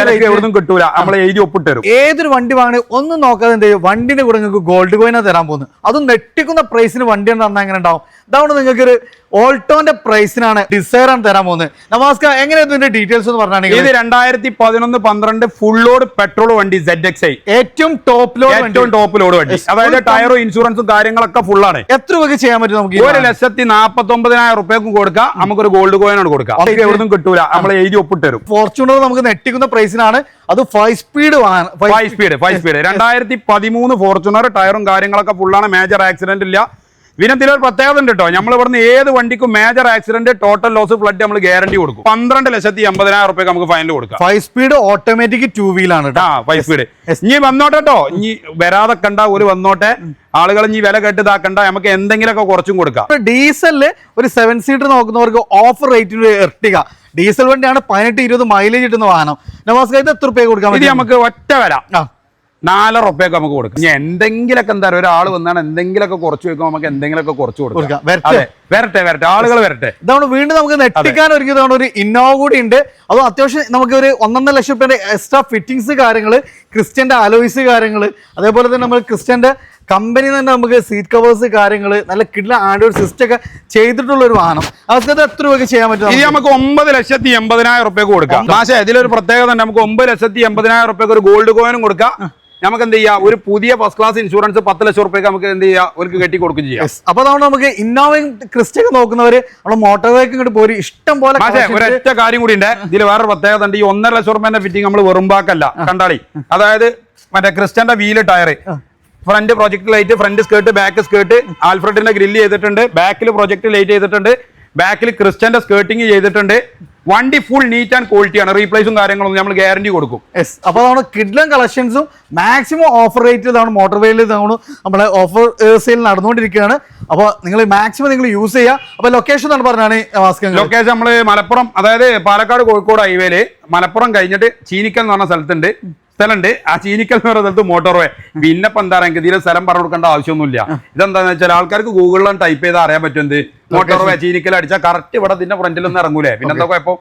എവിടുന്നും കിട്ടൂല. നമ്മളെ എഴുതി ഒപ്പിട്ട് തരും ഏതൊരു വണ്ടി വാങ്ങണേ ഒന്നും നോക്കാതെ എന്ത് ചെയ്യും? വണ്ടിന്റെ കൂടെ നിങ്ങൾക്ക് ഗോൾഡ് കോയിനാ തരാൻ പോകുന്നത് അതും നെട്ടിക്കുന്ന പ്രൈസിന് വണ്ടി തന്നാൽ എങ്ങനെ ഉണ്ടാവും? ഇതാണ് നിങ്ങൾക്ക് ഒരു ഓൾട്ടോന്റെ പ്രൈസിനാണ് ഡിസൈർ ആണ് തരാൻ പോകുന്നത്. നമസ്കാരം എങ്ങനെയായിരുന്നു ഇതിന്റെ ഡീറ്റെയിൽസ് എന്ന് ഇത് പറഞ്ഞാണെങ്കിൽ? രണ്ടായിരത്തി പതിനൊന്ന് പന്ത്രണ്ട് ഫുൾ ലോഡ് പെട്രോൾ വണ്ടി സെഡ് എക്സ് ഐ ഏറ്റവും ടോപ്പ് ലോഡ് ഏറ്റവും ടോപ്പ് ലോഡ് വണ്ടി. അതായത് ടയറും ഇൻഷുറൻസും കാര്യങ്ങളൊക്കെ ഫുൾ ആണ്. എത്ര രൂപ ചെയ്യാൻ പറ്റും നമുക്ക് ഒരു ലക്ഷത്തി നാപ്പത്തി ഒമ്പതിനായിരം റുപ്യക്കും കൊടുക്കാം. നമുക്കൊരു ഗോൾഡ് കോയിനാണ് കൊടുക്കാം. എവിടുന്നും കിട്ടൂല. നമ്മൾ എഴുതി ഒപ്പിട്ട് തരും ഫോർച്യൂണർ നമുക്ക് നെറ്റിക്കുന്ന പ്രൈസിനാണ്. അത് five speed five speed five speed രണ്ടായിരത്തി പതിമൂന്ന് ഫോർച്യൂണർ ടയറും കാര്യങ്ങളൊക്കെ ഫുള്ളാണ് മേജർ ആക്സിഡന്റ് ഇല്ല. പിന്നെ ഇതിലൊരു പ്രത്യേകത ഉണ്ട് കേട്ടോ. നമ്മൾ ഇവിടുന്ന് ഏത് വണ്ടിക്കും major accident total loss flood നമ്മൾ ഗ്യാരണ്ടി കൊടുക്കും. പന്ത്രണ്ട് ലക്ഷത്തി എൺപതിനായിരം റുപ്യ നമുക്ക് ഫൈനൽ കൊടുക്കാം. ഫൈവ് സ്പീഡ് ഓട്ടോമാറ്റിക് ടൂ വീലാണ് ആ ഫൈവ് സ്പീഡ് ഇനി വന്നോട്ടെ കേട്ടോ. ഇനി വരാതെ കണ്ട ഒരു വന്നോട്ടെ. ആളുകൾ ഇനി വില കേട്ട് ഇതാക്കണ്ട നമുക്ക് എന്തെങ്കിലുമൊക്കെ കുറച്ചും കൊടുക്കാം. ഡീസലിൽ ഒരു സെവൻ സീറ്റർ നോക്കുന്നവർക്ക് ഓഫർ റേറ്റിന് എർട്ടിക ഡീസൽ വണ്ടിയാണ് പതിനെട്ട് ഇരുപത് മൈലേജ് കിട്ടുന്ന വാഹനം. നമസ്കാരം എത്ര രൂപ കൊടുക്കാം ഇത് നമുക്ക് ഒറ്റ വരാം. നാലര റുപ്യൊക്കെ നമുക്ക് കൊടുക്കാം. ഇനി എന്തെങ്കിലുമൊക്കെ എന്താ പറയുക ഒരാൾ വന്നാണ് എന്തെങ്കിലുമൊക്കെ കുറച്ച് വെക്കുമ്പോൾ നമുക്ക് എന്തെങ്കിലുമൊക്കെ കുറച്ച് കൊടുക്കാം. വരട്ടെ. അതെ വരട്ടെ വരട്ടെ. ആളുകൾ വരട്ടെ. ഇതാണ് വീണ്ടും നമുക്ക് നെട്ടിക്കാൻ ഒരുക്കി തവണ ഒരു ഇന്നോവ കൂടി ഉണ്ട്. അതും അത്യാവശ്യം നമുക്ക് ഒരു ഒന്നൊന്നര ലക്ഷം രൂപയുടെ എക്സ്ട്രാ ഫിറ്റിംഗ്സ് കാര്യങ്ങൾ ക്രിസ്ത്യന്റെ അലോയ്സ് കാര്യങ്ങൾ അതേപോലെ തന്നെ നമ്മൾ ക്രിസ്ത്യന്റെ കമ്പനി തന്നെ നമുക്ക് സീറ്റ് കവേഴ്സ് കാര്യങ്ങൾ നല്ല കിഡ്ല ആൻഡ്രോയിഡ് സിസ്റ്റം ഒക്കെ ചെയ്തിട്ടുള്ള ഒരു വാഹനം. അതൊക്കെ എത്ര രൂപ ചെയ്യാൻ പറ്റും ഇനി നമുക്ക്? ഒമ്പത് ലക്ഷത്തി എൺപതിനായിരം റുപ്യക്ക് കൊടുക്കാം. പക്ഷേ ഇതിലൊരു പ്രത്യേകത നമുക്ക് ഒമ്പത് ലക്ഷത്തി എൺപതിനായിരം റുപ്യക്ക് ഒരു ഗോൾഡ് കോയിനും കൊടുക്കാം. നമുക്ക് എന്ത് ചെയ്യാം? ഒരു പുതിയ ഫസ്റ്റ് ക്ലാസ് ഇൻഷുറൻസ് പത്ത് ലക്ഷം റുപ്യക്ക് നമുക്ക് എന്ത് ചെയ്യാം? അവർക്ക് കെട്ടി കൊടുക്കുകയും ചെയ്യാം. അപ്പൊ അതുകൊണ്ട് നമുക്ക് ഇന്നോവയും ക്രിസ്റ്റൊക്കെ നോക്കുന്നവര് നമ്മുടെ മോട്ടോർ ബൈക്ക് ഇങ്ങോട്ട് പോയി ഇഷ്ടം പോലെ ഒരൊറ്റ കാര്യം കൂടി ഉണ്ട്. ഇതിൽ വേറൊരു പ്രത്യേകത ഉണ്ട്. ഈ ഒന്നര ലക്ഷം റുപ്യന്റെ ഫിറ്റിംഗ് നമ്മൾ വെറുമ്പാക്കല്ല കണ്ടാളി? അതായത് മറ്റേ ക്രിസ്റ്റന്റെ wheel tyre front project light front skirt back skirt ആൽഫ്രഡിന്റെ grill ചെയ്തിട്ടുണ്ട്. ബാക്കിൽ പ്രൊജക്ട് ലൈറ്റ് ചെയ്തിട്ടുണ്ട്. ബാക്കിൽ ക്രിസ്റ്റന്റെ സ്കേർട്ടിങ് ചെയ്തിട്ടുണ്ട്. വണ്ടി ഫുൾ നീറ്റ് ആൻഡ് ക്വാളിറ്റിയാണ് റീപ്ലേസും കാര്യങ്ങളൊന്നും നമ്മൾ ഗ്യാരണ്ടി കൊടുക്കും. യെസ് അപ്പോൾ നമ്മുടെ കിഡ്ലൻ കളക്ഷൻസും മാക്സിമം ഓഫർ റേറ്റ് ഇതാണ് മോട്ടോർ വെയിൽ ഇതാണ് നമ്മുടെ ഓഫർ സെയിൽ നടന്നുകൊണ്ടിരിക്കുകയാണ്. അപ്പോൾ നിങ്ങൾ മാക്സിമം നിങ്ങൾ യൂസ് ചെയ്യുക. അപ്പോൾ ലൊക്കേഷൻ എന്ന് പറഞ്ഞാണ് ലൊക്കേഷൻ നമ്മൾ മലപ്പുറം അതായത് പാലക്കാട് കോഴിക്കോട് ഹൈവേയിൽ മലപ്പുറം കഴിഞ്ഞിട്ട് ചീനിക്കൽ എന്ന് പറഞ്ഞ സ്ഥലത്തുണ്ട്. സ്ഥലമുണ്ട്. ആ ചീനിക്കൽ എന്ന് പറയുന്ന സ്ഥലത്ത് മോട്ടോർ വേ പിന്നെ ഇപ്പൊ എന്താ പറയുക? ഇതിലെ സ്ഥലം പറഞ്ഞു കൊടുക്കേണ്ട ആവശ്യമൊന്നുമില്ല. ഇതെന്താന്ന് വെച്ചാൽ ആൾക്കാർക്ക് ഗൂഗിളിലും ടൈപ്പ് ചെയ്താൽ അറിയാൻ പറ്റും എന്ത്? മോട്ടോർ വേ ചീനിക്കൽ അടിച്ചാൽ കറക്റ്റ് ഇവിടെ ഇതിന്റെ ഫ്രണ്ടിലൊന്നും ഇറങ്ങൂലേ? പിന്നെ എന്താ കുഴപ്പം?